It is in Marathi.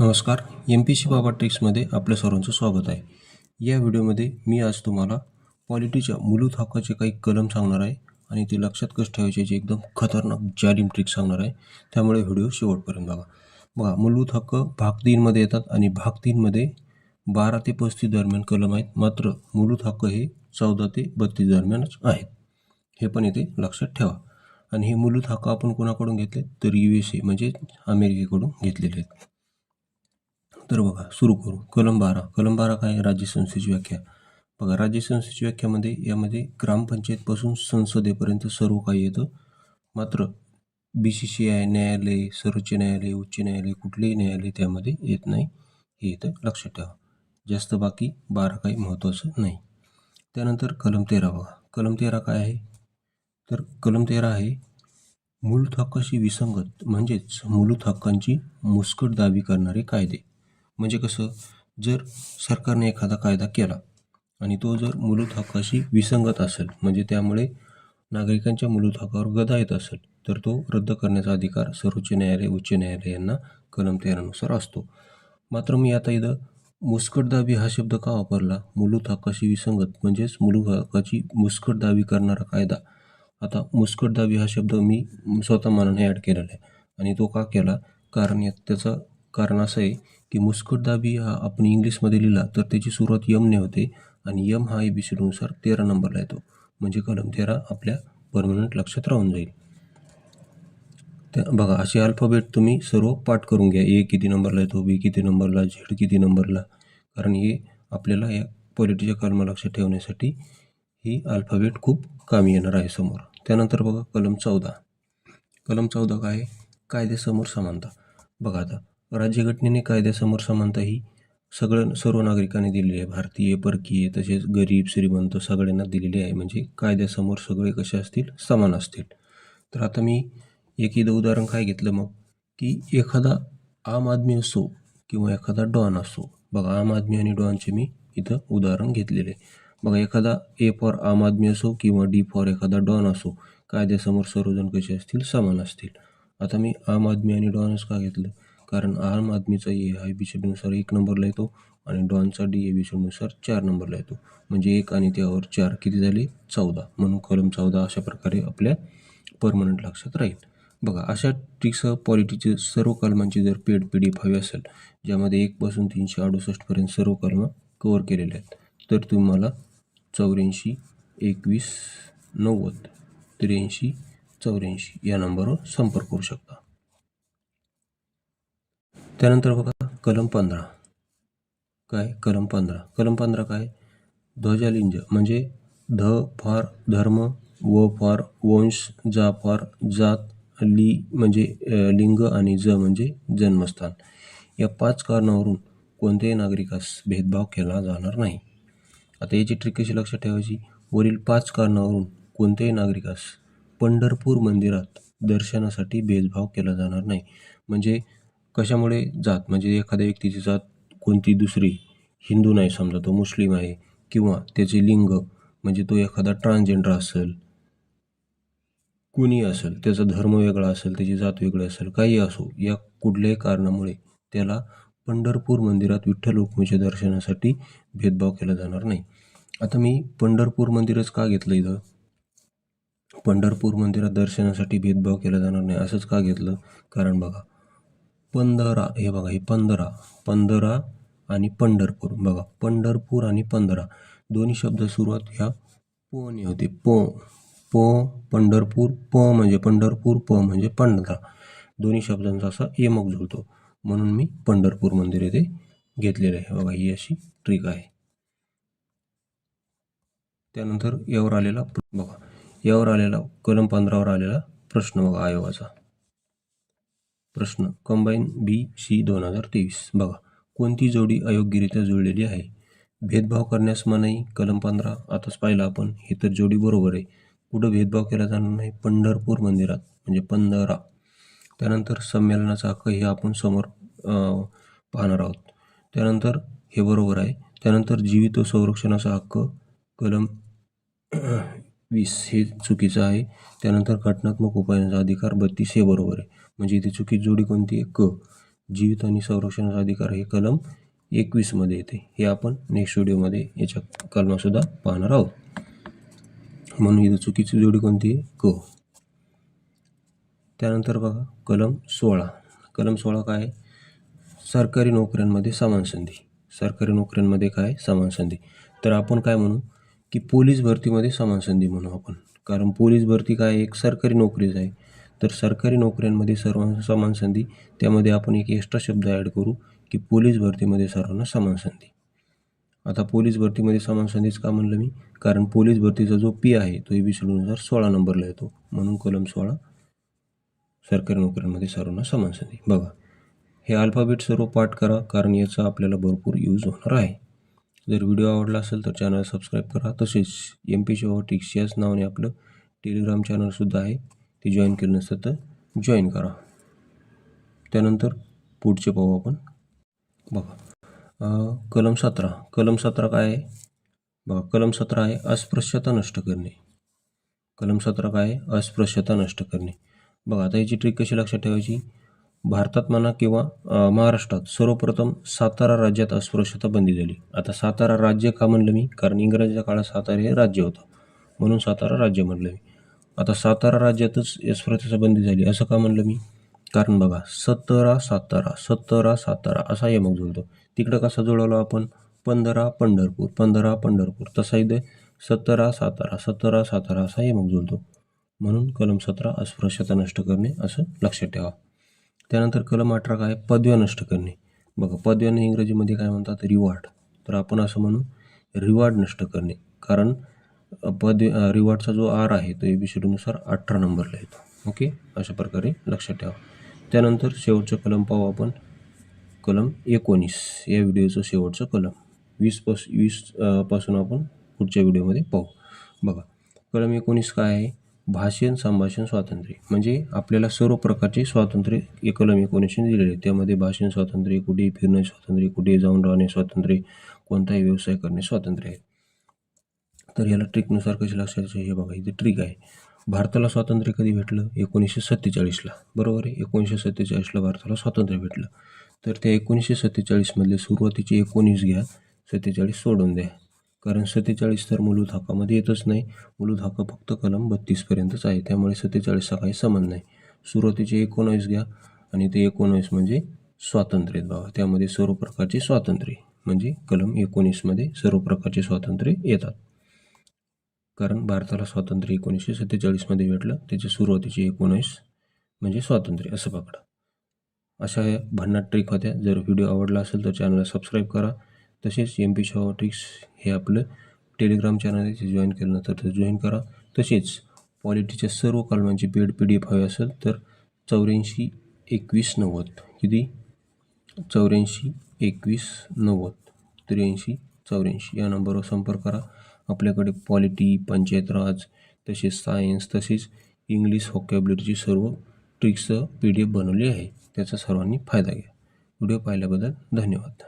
नमस्कार. एम पी सी बाबा ट्रिक्समध्ये आपल्या सर्वांचं स्वागत आहे. या व्हिडिओमध्ये मी आज तुम्हाला पॉलिटीच्या मूलभूत हक्काचे काही कलम सांगणार आहे आणि ते लक्षात कसं ठेवायचे जे एकदम खतरनाक जालिम ट्रिक सांगणार आहे त्यामुळे व्हिडिओ शेवटपर्यंत बघा. बघा मूलभूत हक्क भाग तीनमध्ये येतात आणि भाग तीनमध्ये बारा ते पस्तीस दरम्यान कलम आहेत. मात्र मूलभूत हक्क हे चौदा ते बत्तीस दरम्यानच आहेत. हे पण इथे लक्षात ठेवा. आणि हे मूलभूत हक्क आपण कोणाकडून घेतले तर यू एस ए म्हणजे अमेरिकेकडून घेतलेले आहेत. तर बघा सुरू करू. कलम बारा कलम बारा काय? राज्य संस्थेची व्याख्या. बघा राज्य संस्थेची व्याख्यामध्ये यामध्ये ग्रामपंचायतपासून संसदेपर्यंत सर्व काही येतं. मात्र बी सी सी आय न्यायालय सर्वोच्च न्यायालय उच्च न्यायालय कुठलेही न्यायालय त्यामध्ये येत नाही. हे इथं लक्षात ठेवा. जास्त बाकी बारा काही महत्त्वाचं नाही. त्यानंतर कलम तेरा बघा. कलम तेरा काय आहे? तर कलम तेरा आहे मूलथक्काशी हक्काशी विसंगत म्हणजेच मूलभूत हक्कांची मुस्कट दावी करणारे कायदे. म्हणजे कसं जर सरकारने एखादा कायदा केला आणि तो जर मूलभूत हक्काशी विसंगत असेल म्हणजे त्यामुळे नागरिकांच्या मूलभूत हक्कावर गदा येत असेल तर तो रद्द करण्याचा अधिकार सर्वोच्च न्यायालय उच्च न्यायालय यांना कलम तेरानुसार असतो. मात्र मी आता इथं मुस्कट दाबी हा शब्द का वापरला? मूलभूत हक्काशी विसंगत म्हणजेच मूलभूत हक्काची मुस्कटदाबी करणारा कायदा. आता मुस्कट दाबी हा शब्द मी स्वतः मनाने ॲड केलेला आहे आणि तो का केला? कारण यात त्याचं कारण असं आहे की मुस्कट दाबी हा आपण इंग्लिशमध्ये लिहिला तर त्याची सुरुवात यमने होते आणि यम हा ए बी सीडनुसार तेरा नंबरला येतो. म्हणजे कलम तेरा आपल्या परमनंट लक्षात राहून जाईल. त्या बघा असे अल्फाबेट तुम्ही सर्व पाठ करून घ्या. ए किती नंबरला येतो बी किती नंबरला झेड किती नंबरला. कारण हे आपल्याला या पॉलिटीच्या कलम लक्षात ठेवण्यासाठी ही अल्फाबेट खूप कामी येणार आहे समोर. त्यानंतर बघा कलम चौदा. कलम चौदा काय आहे? समानता. बघा आता राज्यघटनेने कायद्यासमोर समानता ही सगळं सर्व नागरिकांनी दिलेली आहे. भारतीय परकीय तसेच गरीब श्रीमंत सगळ्यांना दिलेली आहे. म्हणजे कायद्यासमोर सगळे कसे असतील? समान असतील. तर आता मी एक इथं उदाहरण काय घेतलं मग? की एखादा आम आदमी असो किंवा एखादा डॉन असो. बघा आम आदमी आणि डॉनचे मी इथं उदाहरण घेतलेले आहे. बघा एखादा ए फॉर आम आदमी असो किंवा डी फॉर एखादा डॉन असो कायद्यासमोर सर्वजण कसे असतील? समान असतील. आता मी आम आदमी आणि डॉनच का घेतलं? कारण आम आदमीचा ए हा बी एक नंबरला येतो आणि डॉनचा डी ए बी चार नंबरला येतो म्हणजे एक आणि त्यावर चार किती झाले? चौदा. म्हणून कलम चौदा अशा प्रकारे आपल्या परमनंट लक्षात राहील. बघा अशा ट्रिक्ससह पॉलिटीचे सर्व कलमांची जर पेड पी डी एफ हवी असेल ज्यामध्ये एकपासून तीनशे अडुसष्टपर्यंत सर्व कलमं कवर केलेले आहेत तर तुम्हाला चौऱ्याऐंशी एकवीस नव्वद त्र्याऐंशी चौऱ्याऐंशी या नंबरवर संपर्क करू शकता. त्यानंतर बघा कलम पंधरा. काय? कलम पंधरा. कलम पंधरा काय? ध्वजालिंज म्हणजे ध फॉर धर्म व फॉर वंश जा फॉर जात ली म्हणजे लिंग आणि ज म्हणजे जन्मस्थान. या पाच कारणावरून कोणत्याही नागरिकास भेदभाव केला जाणार नाही. आता याची ट्रिक कशी लक्षात ठेवायची? वरील पाच कारणावरून कोणत्याही नागरिकास पंढरपूर मंदिरात दर्शनासाठी भेदभाव केला जाणार नाही. म्हणजे कशामुळे जात? म्हणजे एखाद्या व्यक्तीची जात कोणती दुसरी? हिंदू नाही समजा तो मुस्लिम आहे किंवा त्याचे लिंग म्हणजे तो एखादा ट्रान्सजेंडर असेल कुणी असेल त्याचा धर्म वेगळा असेल त्याची जात वेगळी असेल काही असो या कुठल्याही कारणामुळे त्याला पंढरपूर मंदिरात विठ्ठल रुक्मीच्या दर्शनासाठी भेदभाव केला जाणार नाही. आता मी पंढरपूर मंदिरच का घेतलं इथं? पंढरपूर मंदिरात दर्शनासाठी भेदभाव केला जाणार नाही असंच का घेतलं? कारण बघा पंधरा हे बघा हे पंधरा पंधरा आणि पंढरपूर. बघा पंढरपूर आणि पंधरा. दोन्ही शब्द सुरुवात ह्या पोने होते. प प पंढरपूर प म्हणजे पंढरपूर प म्हणजे पंधरा. दोन्ही शब्दांचा असा यमक जुळतो. म्हणून मी पंढरपूर मंदिर येथे घेतलेलं आहे. बघा ही अशी ट्रिक आहे. त्यानंतर यावर आलेला बघा यावर आलेला कलम पंधरावर आलेला प्रश्न बघा आयोगाचा. प्रश्न. कंबाईन बी सी दोन हजार तेवीस. बघा कोणती जोडी अयोग्यरित्या जुळलेली आहे? भेदभाव करण्यास मनाई कलम पंधरा. आताच पाहिलं आपण हे तर जोडी बरोबर आहे. कुठं भेदभाव केला जाणार नाही पंढरपूर मंदिरात म्हणजे पंधरा. त्यानंतर संमेलनाचा हक्क हे आपण समोर पाहणार आहोत. त्यानंतर हे बरोबर आहे. त्यानंतर जीवित संरक्षणाचा हक्क कलम वीस. हे चुकीचं आहे. त्यानंतर घटनात्मक उपायांचा अधिकार बत्तीस हे बरोबर आहे. म्हणजे इथे चुकीची जोडी कोणती आहे? क. जीवित आणि संरक्षणाचा अधिकार हे कलम एकवीसमध्ये येते. हे आपण नेक्स्ट व्हिडिओमध्ये याच्या कलमासुद्धा पाहणार आहोत. म्हणून इथं चुकीची जोडी कोणती आहे? क. त्यानंतर बघा कलम सोळा. कलम सोळा काय आहे? सरकारी नोकऱ्यांमध्ये समान संधी. सरकारी नोकऱ्यांमध्ये काय? समान संधी. तर आपण काय म्हणू? की पोलीस भरतीमध्ये समान संधी म्हणू आपण. कारण पोलीस भरती काय? आहे? एक सरकारी नोकरीच आहे. तर सरकारी नोकऱ्यांमध्ये सर्व समान संधी त्यामध्ये आपण एक एक्स्ट्रा शब्द ॲड करू की पोलीस भरतीमध्ये सर्वांना समान संधी. आता पोलीस भरतीमध्ये समान संधीच का म्हणलं मी? कारण पोलीस भरतीचा जो पी आहे तो ए बी शेड्यूलनुसार सोळा नंबरला येतो. म्हणून कलम सोळा सरकारी नोकऱ्यांमध्ये सर्वांना समान संधी. बघा हे अल्फाबेट सर्व पाठ करा कारण याचा आपल्याला भरपूर यूज होणार आहे. जर व्हिडिओ आवडला असेल तर चॅनल सबस्क्राईब करा. तसेच एम पी टिक्स याच नावाने आपलं टेलिग्राम चॅनलसुद्धा आहे. ते जॉईन केलं नसतं तर जॉईन करा. त्यानंतर पुढचे पाहू आपण. बघा. कलम सतरा. कलम सतरा काय आहे? बघा. कलम सतरा आहे अस्पृश्यता नष्ट करणे. कलम सतरा काय आहे? अस्पृश्यता नष्ट करणे. बघा आता याची ट्रिक कशी लक्षात ठेवायची? भारतात म्हणा किंवा महाराष्ट्रात सर्वप्रथम सातारा राज्यात अस्पृश्यता बंदी झाली आता सातारा राज्य का म्हणलं मी? कारण इंग्रजाच्या काळात सातारा हे राज्य होतं. म्हणून सातारा राज्य म्हणलं मी. आता सातारा राज्यातच अस्पृश्यता बंदी झाली. असं का म्हणलं मी? कारण बघा सतरा सातारा सतरा सातारा असा यमक जुळतो तिकडं कसा जुळवला आपण? पंधरा पंढरपूर पंधरा पंढरपूर. तसा इथे सतरा सातारा सतरा सातारा असा यमक जुळतो म्हणून कलम सतरा अस्पृश्यता नष्ट करणे असं लक्षात ठेवा. त्यानंतर कलम अठरा काय? पदव्या नष्ट करणे. बघा पदव्याने इंग्रजीमध्ये काय म्हणतात? रिवॉर्ड तर आपण असं म्हणू रिवॉर्ड नष्ट करणे. कारण पद रिवॉर्डचा जो आर आहे तो ए बी सी डीनुसार अठरा नंबरला येतो. ओके अशा प्रकारे लक्षात ठेवा. त्यानंतर शेवटचं कलम पाहू आपण. कलम एकोणीस. या व्हिडिओचं शेवटचं कलम. वीस पास वीसपासून आपण पुढच्या व्हिडिओमध्ये पाहू. बघा. कलम एकोणीस काय आहे? भाषण संभाषण स्वातंत्र्य. म्हणजे आपल्याला सर्व प्रकारचे स्वातंत्र्य एक कलम एकोणीसने दिलेले आहे त्यामध्ये भाषण स्वातंत्र्य कुठेही फिरणे स्वातंत्र्य कुठेही जाऊन राहणे स्वातंत्र्य कोणताही व्यवसाय करणे स्वातंत्र्य आहे. तर याला ट्रिकनुसार कशी लक्षात हे बघा इथे ट्रिक आहे. भारताला स्वातंत्र्य कधी भेटलं? एकोणीसशे सत्तेचाळीसला. बरोबर आहे? एकोणीसशे सत्तेचाळीसला भारताला स्वातंत्र्य भेटलं. तर त्या एकोणीसशे सत्तेचाळीसमधले सुरुवातीचे एकोणीस घ्या सत्तेचाळीस सोडून द्या. कारण सत्तेचाळीस तर मूलभूत हक्कामध्ये येतच नाही. मूलभूत हक्क फक्त कलम बत्तीसपर्यंतच आहे. त्यामुळे सत्तेचाळीसचा काही संबंध नाही. सुरुवातीचे एकोणावीस घ्या आणि ते एकोणावीस म्हणजे स्वातंत्र्य आहेत बाबा. त्यामध्ये सर्व प्रकारचे स्वातंत्र्य म्हणजे कलम एकोणीसमध्ये सर्व प्रकारचे स्वातंत्र्य येतात. कारण भारताला स्वातंत्र्य एकोणीसशे सत्तेचाळीसमध्ये भेटलं. त्याचे सुरुवातीचे एकोणीस म्हणजे स्वातंत्र्य असं पकडा. अशा या भन्नाट ट्रिक होत्या. जर व्हिडिओ आवडला असेल तर चॅनलला सबस्क्राईब करा. तसेच एम पी शॉ ट्रिक्स हे आपलं टेलिग्राम चॅनल आहे. ते जॉईन केलं नंतर ते जॉईन करा. तसेच पॉलिटीच्या सर्व कलमांची पेड पी डी एफ हवी असेल तर चौऱ्याऐंशी एकवीस नव्वद. किती? चौऱ्याऐंशी एकवीस नव्वद. त्र्याऐंशी चौऱ्याऐंशी. या नंबरवर संपर्क करा. आपल्याकडे पॉलिटी पंचायत राज तसेच सायन्स तसेच इंग्लिश व्हॉकॅब्युलरीची सर्व ट्रिक्सचं पी डी एफ बनवली आहे. त्याचा सर्वांनी फायदा घ्या. व्हिडिओ पाहिल्याबद्दल धन्यवाद.